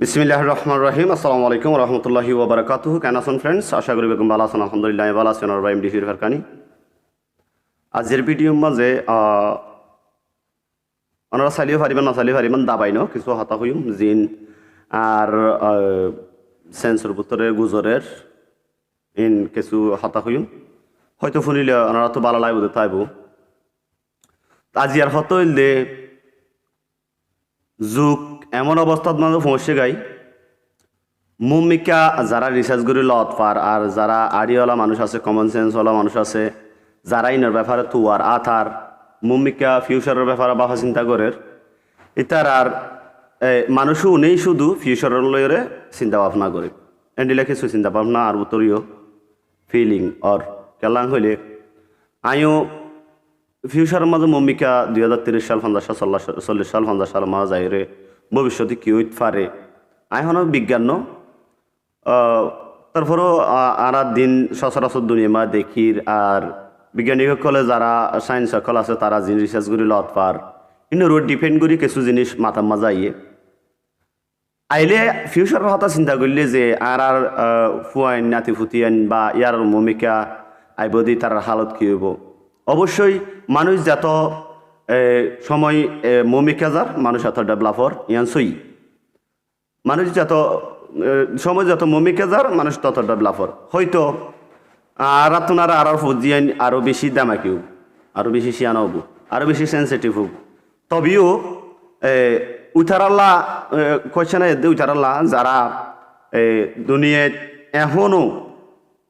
বিসমিল্লাহ রহমান রহিম। আসসালামু আলাইকুম রহমতুল্লাহি ওবরাকাতুহ কেন আছেন ফ্রেন্ডস আশা করি বেগম আছেন। আলহামদুলিল্লাহ ভালো আছেন আর ভাই ডিফির ফারকানি আজের ভিডিওর মাঝে আহ, ওনারা চালিও পারিবেন না চালিও পারিবেন দাবাই ন? কিছু হতা হইম জিন আর সেন্সর ভিতরে গুজরের ইন কিছু হতা হইম। হয়তো শুনিলে ওনারা তো ভালো লাগবে তাইব আজি আর হত হইলে যুগ এমন অবস্থাত মানে পৌঁছে গাই। মুমিকা যারা রিসার্চ করে লত পার আর যারা আড়িওয়ালা মানুষ আছে কমন সেন্সওয়ালা মানুষ আছে যারা ইনের ব্যাপারে তুয়ার আথার মুমিকা ফিউচারের ব্যাপারে বাবা চিন্তা করে ইতার আর মানুষও নেই শুধু ফিউচারের লয়রে চিন্তা ভাবনা করে এন্ডিলে কিছু চিন্তা ভাবনা আর উত্তরীয় ফিলিং অর কেলাং হইলে। আইও ফিউচারের মাঝে মম্মিকা দুই হাজার তিরিশ সাল পঞ্চাশ সাল চল্লিশ চল্লিশ সাল পঞ্চাশ সাল মাঝে যাইরে ভবিষ্যতে কি হইতে পারে? আইহন বিজ্ঞান তারপরেও আর দিন সচরাচর দুনিয়া দেখির আর বিজ্ঞানীসকলে যারা সায়েন্স সকল আছে, তারা জিন রিসার্চ করি লত পার। কিন্তু রোড ডিপেন্ড করি কিছু জিনিস মাথার মাঝে আইয়ে। আইলে ফিউচারের কথা চিন্তা করলে যে আর আর ফুয়াইন নাতি ফুতিয়াইন বা ইয়ার মমিকা আইব দি তার হালত কি হইব? অবশ্যই মানুষ যত সময় মমিকা যার মানুষ এত ডেভেলপর, ইয়ান সই। মানুষ যত সময় যত মমিকা যার মানুষ তত ডেভেলপর। হয়তো আর আপনার আর ফুজিয়াইন আরও বেশি দামাকি হোক আরও বেশি শিয়ানো হব। আরও বেশি সেন্সিটিভ হোক তবেও উঠারাল্লা কোয়েশ্চেন উঠারাল্লা যারা দুনিয়ায় এখনও,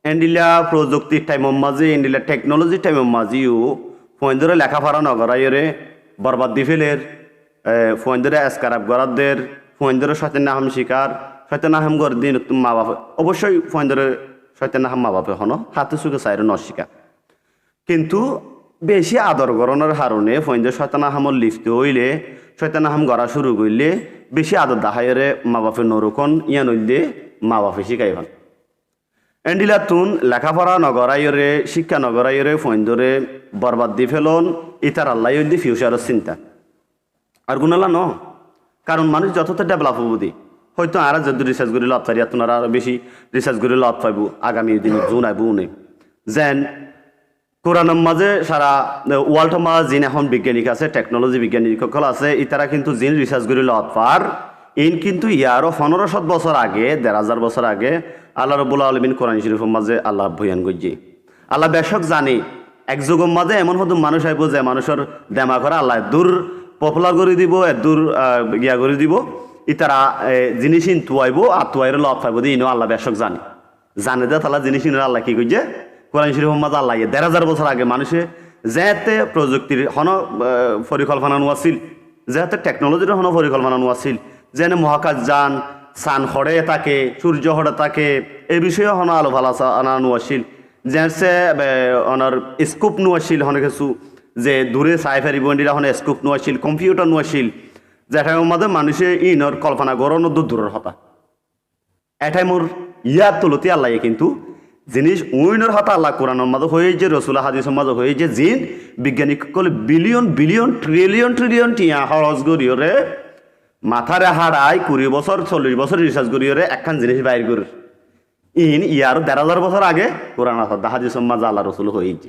এন্ডিলা প্রযুক্তির টাইমের মাঝে, এন্ডিলা টেকনোলজির টাইমের মাঝেও ফোন ধরে লেখাপড়া নগরাইরে বরবাদ দি ফেলের ফোন ধরে এসকারাপ গরাদের ফোন ধরে সত্যেন নাহাম শিকার সত্যেন নাহাম গর দিন মা বাপ, অবশ্যই ফোন ধরে সত্যেন নাহাম মা বাপে হন, হাতে সুখে চাইরে নশিকা কিন্তু বেশি আদর গরণের হারণে ফৈন্দ শয়তানা হামর লিফতে হইলে শয়তানা হাম গড়া শুরু করলে বেশি আদর দাহাইরে মা বাপে নরকন ইয়ান হইলে মা বাপে শিখাই ভালো এন্ডিলা তুন লেখাপড়া নগরাইরে শিক্ষা নগরাইরে ফৈন্দরে, বরবাদ দি ফেলন, ইতার আল্লাহ দি ফিউচারের চিন্তা। আর গুণালা ন কারণ মানুষ যতটা ডেভেলপ হব দি। হয়তো আর যদি রিসার্চ করে লত পারি আপনারা আরও বেশি রিসার্চ করে লত পাইব, আগামী দিনে জুন আইব উনি। যেন কোরআনের মাঝে সারা ওয়ার্ল্ডের মাঝে, জিন এখন বিজ্ঞানিক আছে টেকনোলজি বিজ্ঞানিক সকল আছে, ইতারা কিন্তু জিন রিসার্চ করে লত পার। ইন কিন্তু ইয়ারও পনেরো শত বছর আগে, দেড় হাজার বছর আগে আল্লাহ রবুল আলমিন কোরআন শরীফের মাঝে আল্লাহ ভয়ান গজ্জি আল্লাহ বেশক জানে, এক যুগের মাঝে এমন হতো মানুষ আইব যে মানুষের দেমা করে আল্লাহ দূর পপুলার করে দিব দূর গিয়া করে দিব, ইতারা জিনিস তুয়াইব আর তুয়াইরে লব পাইব দিয়ে ইনো আল্লাহ বেশক জানে। জানে দে তালা জিনিস আল্লাহ কি করছে? কোরআন শরীফ মাঝে আল্লাহ দেড় হাজার বছর আগে মানুষে যেতে প্রযুক্তির হন পরিকল্পনা আছিল যেতে টেকনোলজির হন পরিকল্পনা আছিল, যেন মহাকাশ যান চান হরে থাকে সূর্য হরে থাকে এই বিষয়ে হন আলো ভালা আনা আছিল যেছে অনার স্কোপ নোয়াছিল হনে কিছু যে দূরে চাই ফেরিব হনে স্কোপ নোয়াছিল কম্পিউটার নোয়াছিল যেটার মধ্যে মানুষে ইনর কল্পনা গড়ন দূর দূরের হতা। এটাই মোর ইয়ার তুলতে আল্লাহ কিন্তু, জিনিস উইনের হাতে আল্লাহ কোরআনের মাঝে হয়ে যে রসুল হাদিসের মাঝে হয়ে যে জিন বিজ্ঞানিক কলে বিলিয়ন বিলিয়ন ট্রিলিয়ন ট্রিলিয়ন টিয়া হরজ গরিয়রে মাথারে হাড়াই কুড়ি বছর, চল্লিশ বছর রিসার্চ করিয়রে একখান জিনিস বাইর করে। ইন ইয়ার দেড় হাজার বছর আগে কোরআন হাত হাদিসের মাঝে আল্লাহ রসুল হয়েছে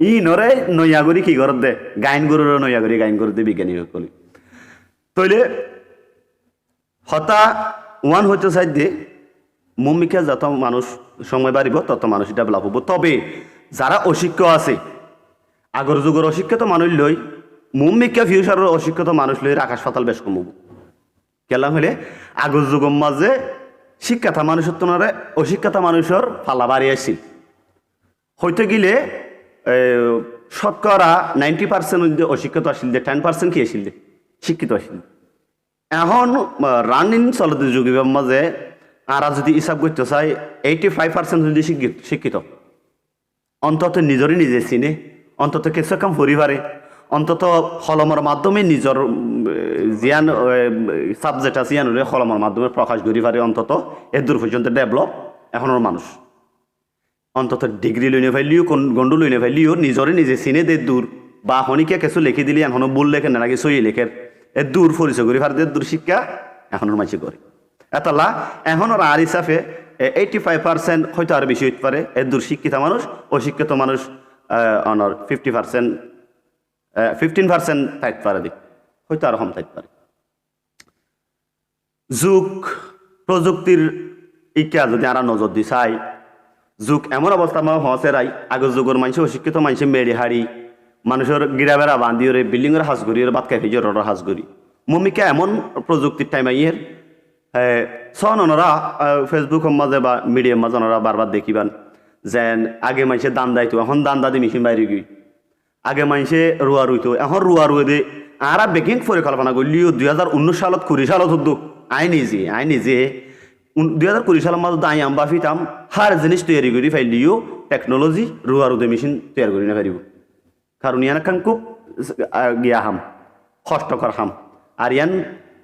ইনরে নৈয়াগরি কি করত? দে গাইন গরুর নৈয়াগরি গাইন করত বিজ্ঞানী সকলে তইলে হতা ওয়ান হইতে চাই দিয়ে মম্মিকা যত মানুষ সময় বাড়িব তত মানুষ এটা লাভ হব তবে যারা অশিক্ষিত আছে আগর যুগের অশিক্ষিত মানুষ লই মম্মিকা ফিউচারের অশিক্ষিত মানুষ লই আকাশ পাতাল বেশ কমব কেলাম হলে আগর যুগের মাঝে শিক্ষাত মানুষের তুলনারে অশিক্ষিত মানুষের ফালা বাড়ি আসছিল হইতে গেলে শতকরা নাইনটি পার্সেন্ট অশিক্ষিত আসছিল যে, টেন পার্সেন্ট কি আসছিল শিক্ষিত আসছিল এখন রানিং চলতে যুগের মাঝে আর যদি হিসাব করতে চাই এইটি ফাইভ পার্সেন্ট যদি শিক্ষিত শিক্ষিত। অন্তত নিজরই নিজে চিনে, অন্তত কিছু কাম পরিবারে অন্তত কলমের মাধ্যমে উম, জিয়ান সাবজেক্ট আছে ইয়ানুরে কলমের মাধ্যমে প্রকাশ করি পারে অন্তত এর দূর পর্যন্ত ডেভেলপ এখনের মানুষ অন্তত ডিগ্রি লইনে ফেলিও কোন গন্ডু লইনে ফেলিও নিজরে নিজে চিনে দে দূর বা হনিকে কিছু লিখি দিলি এখনও ভুল লেখে নাকি সই লেখের এ দূর পরিচয় করি ফার দূর শিক্ষা এখনের মাঝে করে এতলা এখন ওরা আর হিসাবে এইটি ফাইভ পার্সেন্ট হয়তো আর বেশি হইতে পারে এর দূর শিক্ষিত মানুষ অশিক্ষিত মানুষ অনর ফিফটি পার্সেন্ট ফিফটিন পার্সেন্ট থাকতে পারে হয়তো আর কম থাকতে পারে। যুগ প্রযুক্তির ইকা যদি আর নজর দি চাই, যুগ এমন অবস্থা আমার হসে রাই, আগের যুগের মানুষ অশিক্ষিত মানুষ মেরি হাড়ি, মানুষের গিরা বেড়া বান্ধি ওরে, বিল্ডিংয়ের হাজ করি বাদ খাই ফিজর ওর হাজ করি মমিকা এমন প্রযুক্তির টাইম আইয়ের সন ওনারা ফেসবুকের মাঝে বা মিডিয়ার মাঝে ওনারা বারবার দেখিবান, যেন আগে মানুষের দান দাইতো, এখন দান দাদি মেশিন বাইরে গই আগে মানুষে রুয়া রুইতো। এখন রুয়া রুয়ে দে। আর বেকিং পরিকল্পনা করলিও দুই হাজার উনিশ সালত কুড়ি সালত হতো আই নিজে আই নিজে। দুই হাজার কুড়ি সালের মাঝে আই আম্বা ফিতাম হার জিনিস তৈরি করি ফাইলিও টেকনোলজি রুয়া রুদে মেশিন তৈরি করি পারিব কারণ ইয়ান খান খুব গিয়া হাম, কষ্টকর হাম। আর ইয়ান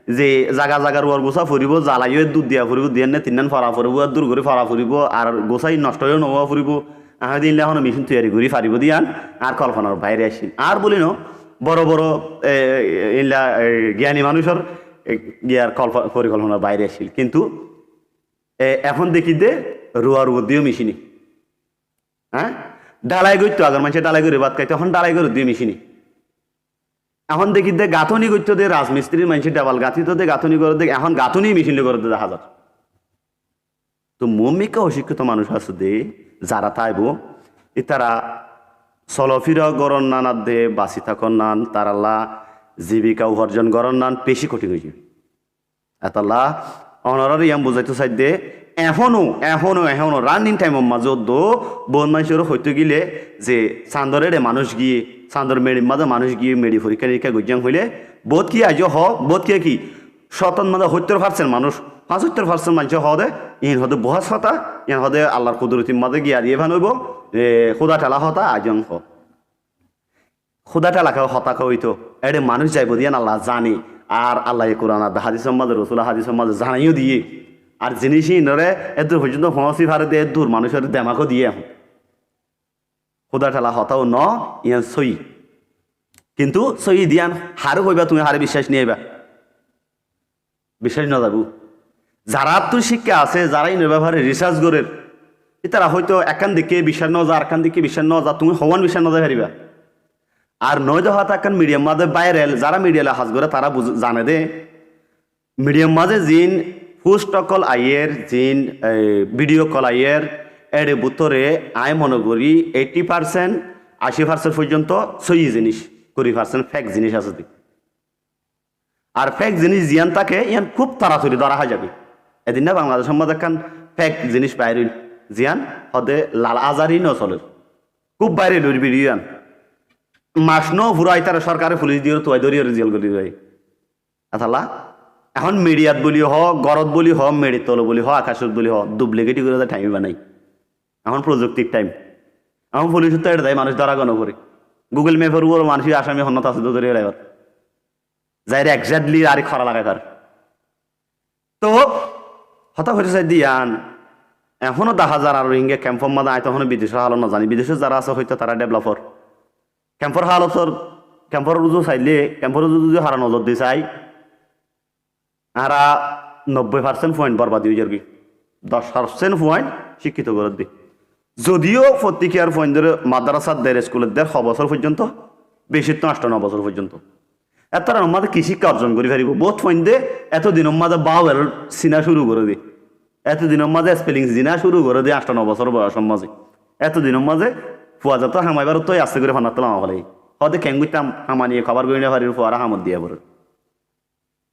যে জাগা জাগা রুয়ার গোসা ফুরিব জ্বালাইও দুধ দিয়া ফুরিব দিয়ে নে তিনদিন ফরা ফুরিব দূর করে ফরা ফুরিব আর গোসাই নষ্ট হয়েও নবা ফুরিব আহ দিন এখন মেশিন তৈরি করি ফারিব দিয়ান আর কল্পনার বাইরে আসিন আর বলি ন বড় বড় এ, ইলা এ, জ্ঞানী মানুষের এ, গিয়ার কল্প পরিকল্পনার বাইরে আসিল। কিন্তু এখন দেখি দে রুয়ার দিও মেশিনি। হ্যাঁ? ডালাই করতো আগের মানুষের ডালাই করে বাদ খাইতো এখন ডালাই করে দিয়ে মেশিনি। এখন দেখি দে গাঁথনি করতো দে রাজমিস্ত্রির মানুষের ডাবাল গাঁথিত দে গাঁথনি করে দে এখন গাঁথনি মেশিন করে দে যায় তো মম্মিকা অশিক্ষিত মানুষ আছে দে, যারা তাইব, এ তারা চলফিরা গরণ নান দে, বাঁচি থাকন নান তারাল্লা জীবিকা উপার্জন গরণ নান বেশি কঠিন হয়েছে এতাল্লা অনারার ইয়াম বুঝাইতে চাই দে, এখনও এখনও এখনও রানিং টাইমের মাজত দো বন মানুষের হইতে গিলে যে চান্দরের মানুষ গিয়ে, চান্দর মেড়ির মাঝে মানুষ গিয়ে মেডি পরীক্ষা নিরীক্ষা গুজাং হইলে, বোধ কি আজ হ, বোধ কি কি? শতন মাঝে সত্তর পার্সেন্ট মানুষ। পঁচাত্তর পার্সেন্ট মানুষ হদে ইন হদে বহাস হতা ইন হদে আল্লাহর কুদরতির মাঝে গিয়ে দিয়ে ভান হইব এ, খুদা ঠেলা হতা আজং হ। খুদা ঠেলাকে হতাকা হইতো, এডে মানুষ যাইব দিয়ে আল্লাহ জানি। আর আল্লাহ কোরআন হাদিস মাঝে রসুল হাদিস মাঝে জানাইও দিয়ে। আর জিনিসই নরে এত পর্যন্ত ফসি ভারে দে দূর মানুষের দেমাকও দিয়ে এখন। খুদা ঠেলা হতাও ন, ইয়ান সই। কিন্তু সই দিয়ান হারও হইবা তুমি, হারে বিশ্বাস নিয়ে আইবা। বিশ্বাস না যাব। যারা তো শিক্ষা আছে, যারা ইনের ব্যাপারে রিসার্চ করে তারা হয়তো একান দিকে বিশ্বাস ন যা, আরকান দিকে বিশ্বাস ন যা, তুমি হওয়ান বিশ্বাস না যাই পারিবা আর নয় দেখা তাকান মিডিয়াম মাঝে বাইরেল যারা মিডিয়ালে হাজ করে, তারা জানে দে। মিডিয়াম মাঝে জিন পোস্ট কল আইয়ের জিন ভিডিও কল আইয়ের এর বুতরে আয় মনে করি এইটি পার্সেন্ট আশি পার্সেন্ট পর্যন্ত সই জিনিস, কুড়ি পার্সেন্ট ফেক জিনিস আছে। আর ফেক জিনিস জিয়ান তাকে ইয়ান খুব তাড়াতাড়ি ধরা হয়ে যাবে। এদিন না বাংলাদেশের মধ্যে একখান ফেক জিনিস বাইরে জিয়ান, হদে লাল আজারই ন চলে। খুব বাইরে লুর বিরিয়ান মাস ন ফুরাই তারা সরকারে পুলিশ দিয়ে তুয়াই ধরিয়ে জেল করে দেয়। আতালা, এখন মিডিয়াত বলি হ, গরত বলি হ মেডিত তল বলি হ, আকাশত বলি হ ডুপ্লিকেটি করে টাইম বানাই। এখন প্রযুক্তির টাইম এখন পুলিশ তো এটা দেয়, মানুষ ধরা গণ করে। গুগল ম্যাপের উপর মানুষের আসামি হন্নত আছে ধরে এবার যাই একজাক্টলি আর খরা লাগায় তার তো হতা হতে চাই দিয়ান, এখনও দেখা যার আর ইঙ্গে ক্যাম্পর মাঝে আয়, তখন বিদেশের হালত না জানি। বিদেশে যারা আছে হয়তো তারা ডেভেলপর। ক্যাম্পর হালতর ক্যাম্পর রুজু চাইলে, ক্যাম্পর রুজু যদি হারা নজর দিয়ে চাই আরা নব্বই পার্সেন্ট পয়েন্ট বরবাদি হয়ে যাবি। দশ পার্সেন্ট পয়েন্ট শিক্ষিত করে দি। যদিও প্রতিক্রিয়ার পয়েন্ট ধরে মাদ্রাসার দের স্কুলের দের ছ বছর পর্যন্ত বেশি তো আষ্ট ন বছর পর্যন্ত। এত আমাদের কি শিক্ষা অর্জন করে ফেরিব বোধ পয়েন্ট দে এতদিন মাঝে বাউ এর চিনা শুরু করে দি। এতদিনের মাঝে স্পেলিং জিনা শুরু করে দি আষ্ট ন বছর বয়সের মাঝে। এতদিনের মাঝে ফুয়া যত হামাইবার তো আস্তে করে ফানাত লামা ফেলাই হতে খেঙ্গুইতাম হামানিয়ে খাবার গইনা ফারির ফুয়ারা হামত দিয়ে পড়ে।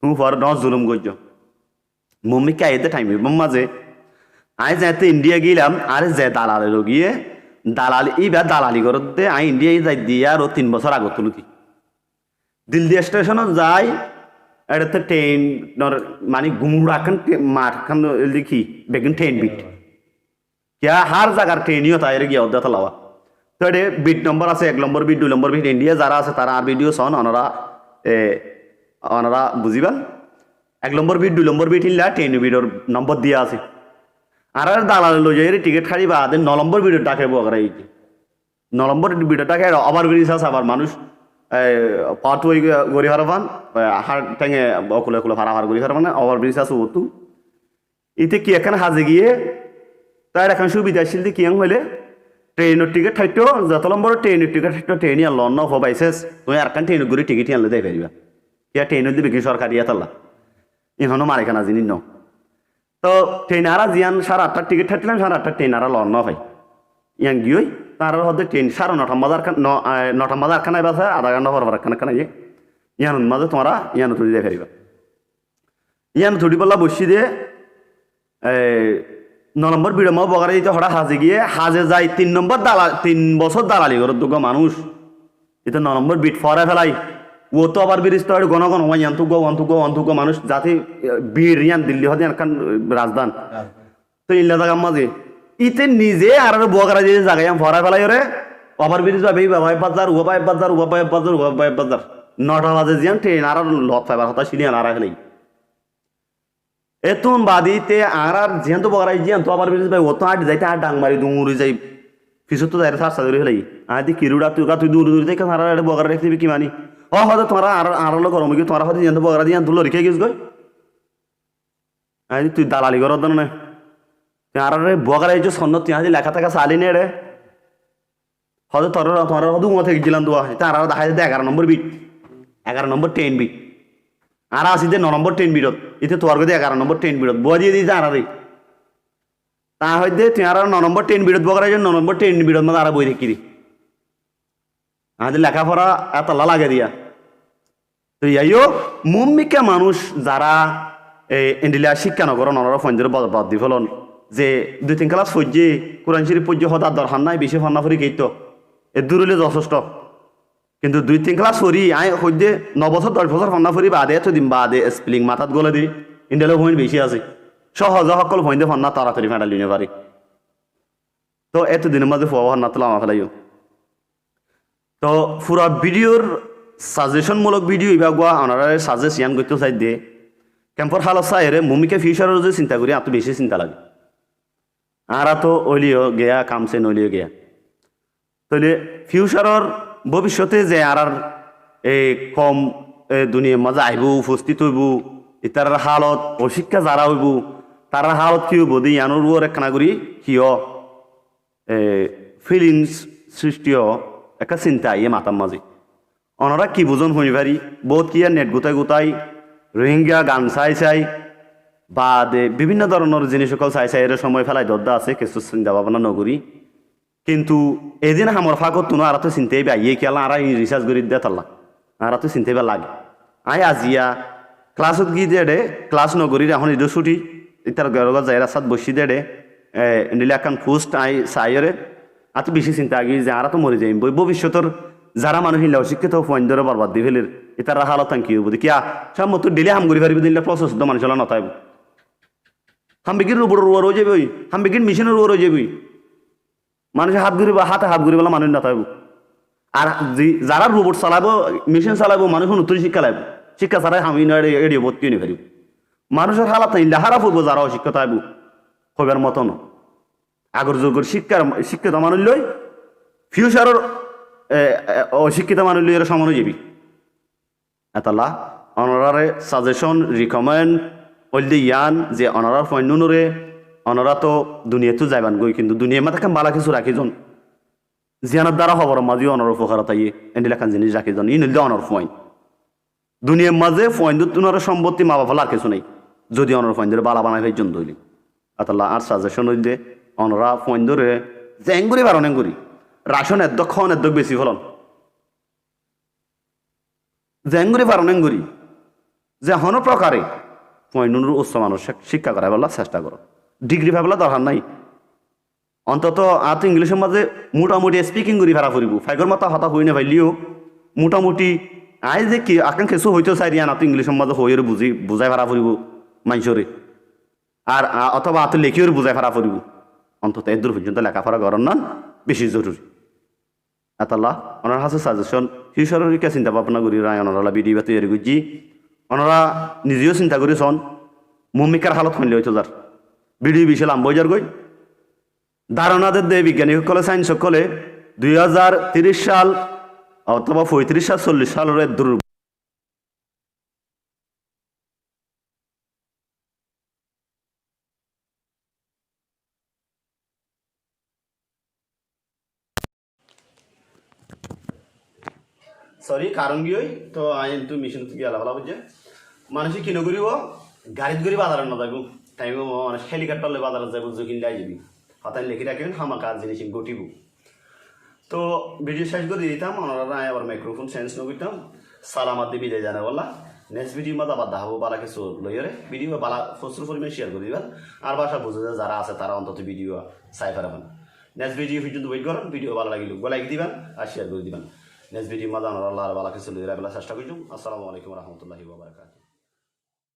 তুমি ফুয়ারা দশ জুলুম করছ। মম্মি কে আইতে টাইম মাঝে আই যাইতে ইন্ডিয়া গেলাম, আরে যে দালালে লগিয়ে দালালি ইবার দালালি করতে, আই ইন্ডিয়া যাই দিয়ে আরও তিন বছর আগত তুলুতি দিল্লি স্টেশনত যাই এটাতে ট্রেন মানে গুমুড়াখান মাঠ খান দেখি বেগুন ট্রেন বিট কিয়া হার জায়গার ট্রেনিও তাই গিয়ে অর্ধা লাওয়া তো এটা বিট নম্বর আছে এক নম্বর বিট দুই নম্বর বিট ইন্ডিয়া যারা আছে তারা আর ভিডিও সন ওনারা এ ওনারা বুঝিবেন এক নম্বর বিট দুই নম্বর বিট ইল্লা ট্রেন বিটর নম্বর দিয়া আছে আর আর দালাল লই যাই টিকিট খাড়ি বা ন নম্বর বিটর ডাকে বগরা এই ন নম্বর বিটর ডাকে আবার ব্রিজ আছে আবার মানুষ ওই গড়ি হারবান হার টেঙে অকুলে কুলে হারা হার গড়ি হারবান ওভার ব্রিজ আছে ওতু ইতে কি এখানে হাজে গিয়ে তার এখন সুবিধাশীল দিয়ে কিয়াং হইলে ট্রেনের টিকিট থাকতো যত নম্বর ট্রেনের টিকিট থাকতো ট্রেন লন নফ বাইসেস তুমি আর কান ট্রেনের ঘুরে টিকিট আনলে দেয় পারিবা ইয়া ট্রেনের দিবে কি সরকারি ইয়াতাল্লা ইহনো মালিকানা জিনিস ন। তো ট্রেন আরা জিয়ান সাড়ে আটটার টিকিট থাকলাম সাড়ে আটটার ট্রেন আরা লন নফাই ইয়াং গিয়ে তার হতে ট্রেন সাড়ে নটা আহ, নটা বাজার খানায় বাসা আধা ঘণ্টা পর পর খানা খানাই ইয়ান মাঝে তোমরা ইয়ান তুলি দিয়ে ফেরিবা ইয়ান তুলি বললা বসি দিয়ে ন নম্বর বিড়ে মাও বগারে দিতে হঠাৎ হাজে গিয়ে হাজে যাই তিন নম্বর দালা তিন বছর দালালি করে দুগো মানুষ। এটা ন নম্বর বিট ফরে ফেলাই। ও তো আবার বিরিস্ত হয় গণ গণ ওয়ান ইয়ান তুগো ওয়ান তুগো ওয়ান তুগো মানুষ যাতে বীর ইয়ান দিল্লি হতে রাজধান। তো ইল্লা জায়গা মাঝে। ইতে নিজে আর বগারা দিয়ে জায়গায় ফরা ফেলাই রে ওভার ব্রিজ বা বেই বাবাই বাজার ও বাই বাজার ও বাই বাজার ও বাই বাজার। নটা বাজে জিয়ান ট্রেন আর লত ফাইবার হতা সিলিয়ান আর ফেলাই এতুন বাদিতে আর আর জিয়ান তো বগারাই জিয়ান তো আবার ব্রিজ ভাই ও তো আট যাইতে আর ডাং মারি দুমুরি যাই। পিছত তো যাই সার সাদরি ফেলাই আদি কিরুড়া তুই তুই দূর দূর থেকে সারা বগারা রেখে দিবি কি মানি? ও হয়তো তোমার আর আর লোক গরম কি তোমার হয়তো জিয়ান তো বগারা জিয়ান তুলো রেখে গেছ গই আদি তুই দালালি করো না। আর বগারা এই যে সন্ন তুই আদি লেখা থাকা চালি নে রে হয়তো তোর তোমার হয়তো উমা থেকে গেলাম দোয়া তার আর দেখা যেতে এগারো নম্বর বিট এগারো নম্বর টেন বিট আর আসি যে ন নম্বর ট্রেন বিরত ইতে তোর গতি এগারো নম্বর ট্রেন বিরত বুয়া দিয়ে দিয়েছে আর তা হইতে তুই ন নম্বর ট্রেন বিরত বকরা ন নম্বর ট্রেন বিরত মানে আর বই দেখি দি আমাদের লেখাপড়া এত লাগে দিয়া তো ইয়াইও মুম্মিকা মানুষ যারা এই ইন্ডিয়া শিক্ষা নগর নর ফঞ্জের বাদ দি ফলন যে দুই তিন ক্লাস ফজ্জে কোরআন শরীফ পর্য হতার দরকার নাই, বেশি ফান্না ফুরি গেইত এ দূরলে যথেষ্ট। কিন্তু দুই তিন ক্লাস ফুরি আই সদ্যে ন বছর, দশ বছর ফান্না ফুরি বাদে তো দিম বাদে স্প্লিং মাথাত গলে দি ইন্ডিয়ালে পয়েন্ট বেশি আছে। সহজ সকল পয়েন্টে ফান্না তাড়াতাড়ি ফেঁটা লিনে পারি। তো এত দিনের মাঝে ফুয়া ফান্না তোলা আমার ফেলাইও তো পুরা ভিডিওর সাজেশনমূলক ভিডিও ইবা গোয়া ওনারা সাজেস্ট ইয়ান করতে চাই দিয়ে ক্যাম্পর হাল চাইরে মুমিকে ফিউচারের যে চিন্তা করি এত বেশি চিন্তা লাগে। আর তো ওলিও গেয়া কামছে নলিও গেয়া। তাহলে ফিউচারের ভবিষ্যতে যে আর আর এই কম, এ দুনিয়ার মাঝে আইব উপস্থিত হইব ইতার হালত অশিক্ষা যারা হইব তার হালত কি হইব? দি ইয়ানোর ওর একখানা করি কিয় ফিলিংস সৃষ্টিও একটা চিন্তা ইয়ে মাতার মাঝে অনরা কি বুঝন হই পারি বহুত কি নেট গোটাই গোটাই রোহিঙ্গা গান চাই চাই বা বিভিন্ন ধরনের জিনিস সকল চাই চাই সময় ফেলাই দরদা আছে, কিছু চিন্তা ভাবনা নকরি কিন্তু এদিন আমার ফাঁকত তুনো আর তো চিন্তাই বা ইয়ে খেলা আর রিসার্চ করে দিয়ে তাল্লা। আর তো চিন্তাই বা লাগে। আই আজিয়া, ক্লাছত গিয়ে দিয়ে দে ক্লাস নগরীর এখন ইদো ছুটি ইতার গরগত যাই রাস্তাত বসি দে দে নিলে এখন পোস্ট আই চাইরে আর তো বেশি চিন্তা আগে যে আর তো মরে যাই ভবিষ্যতের যারা মানুষ হিলা অশিক্ষিত ফোন ধরে বরবাদ দি ফেলের ইতার হালত কি হব। কিয়া সব মতো ডেলি হাম করি পারিবি দিলে প্রসেস তো মানুষ হলা নথাইব। হাম বিকির উপর রুয়া রয়ে যাবি হাম বিকির মেশিনের রুয়া রয়ে যাবি মানুষের হাত ঘুরিব হাতে হাত ঘুরি বলে মানুষ নাথাইব আর যি- যারা রোবট চালাবো মেশিন চালাবো মানুষ নতুন শিক্ষা লাগবে শিক্ষা ছাড়াই আমি এড়িয়ে ভর্তি নিয়ে পারিব মানুষের হালাত নাই হারা ফুটবো যারা অশিক্ষিত আইব হইবার মতন আগর যুগের শিক্ষার শিক্ষিত মানুষ লই ফিউচারের অশিক্ষিত মানুষ লই এর সমান যাবি এতলা অনারারে সাজেশন রিকমেন্ড ওল্ডি ইয়ান যে অনারার ফন্যনুরে অনারা তো দুনিয়াতো যাইবান গই কিন্তু দুনিয়া মাথাকে বালা কিছু রাখিজন জিয়ানের দ্বারা খবর মাঝে অনার উপকার তাই এন্ডিলাখান জিনিস রাখিজন ই নিলে অনার ফয়েন দুনিয়ার মাঝে ফয়েন তুনার সম্পত্তি মা বাবা আর কিছু নেই, যদি অনার ফয়েন ধরে বালা বানাই ভাই জন দইলি আতাল্লাহ, আর সাজেশন হইলে অনরা ফয়েন ধরে জেঙ্গুরি বারণ এঙ্গুরি, রাশন এদ্য খন এদ্য বেশি ফলন। জেঙ্গুরি বারণ এঙ্গুরি, যে হন প্রকারে পয়নুর উচ্চ মানুষ শিক্ষা করাই বলা চেষ্টা করো। ডিগ্রি ভাবলা দরকার নাই। অন্তত আত ইংলিশের মাঝে মোটামুটি স্পিকিং করি ভাড়া ফুরিব। ফাইগর মাথা হতা হই না ভাইলিও। মোটামুটি আই যে কি আকাং হইতে চাই রিয়ান আত ইংলিশের মাঝে হইয়ের বুঝি, বুঝাই ভাড়া ফুরিব মানুষরে আর অথবা আত লেখিওর বুঝাই ভাড়া ফুরিব। অন্তত এদূর পর্যন্ত লেখাপড়া করার না, বেশি জরুরি। আতাল্লাহ ওনার হাতে সাজেশন ফিউচারের কে চিন্তা ভাবনা করি, রায় ওনারা বিডি বা তৈরি করছি ওনারা নিজেও চিন্তা করি চন মমিকার হালত শুনলে হয়তো যার। বিডি বিশাল যার গই ধারণাদের দেয় বিজ্ঞানীসকলে সায়েন্স সকলে দুই হাজার তিরিশ সাল অথবা পঁয়ত্রিশ সাল, চল্লিশ সালের দূর সরি, কারণ কি হই তো আইন তো মিশন গিয়ে আলাদা বুঝছে? মানুষে কিনো করিব গাড়িত করি বাজারে না যাব টাইম মানুষ হেলিকপ্টার লই বাজারে যাব জকিন লাই যাবি। হতাই লিখে রাখেন হামাকা জিনিস গটিব। তো ভিডিও শেষ করে দিতাম ওনারা আবার মাইক্রোফোন চেঞ্জ নকরিতাম সালামাত দিয়ে বিদায় জানা বললা নেক্সট ভিডিও মতো আবার দেখাবো বালা কিছু লইরে ভিডিও বালা প্রচুর পরিমাণে শেয়ার করে দিবেন। আর বাসা বুঝে যারা আছে, তারা অন্তত ভিডিও চাই পারবেন নেক্সট ভিডিও পর্যন্ত ওয়েট করেন ভিডিও ভালো লাগিল লাইক দিবেন আর শেয়ার করে দিবেন। নেক্সট ভিডিও মাদান আল্লাহ বালা কিছু চেষ্টা করছি আসসালামু আলাইকুম রহমতুল্লাহি বাবরকাত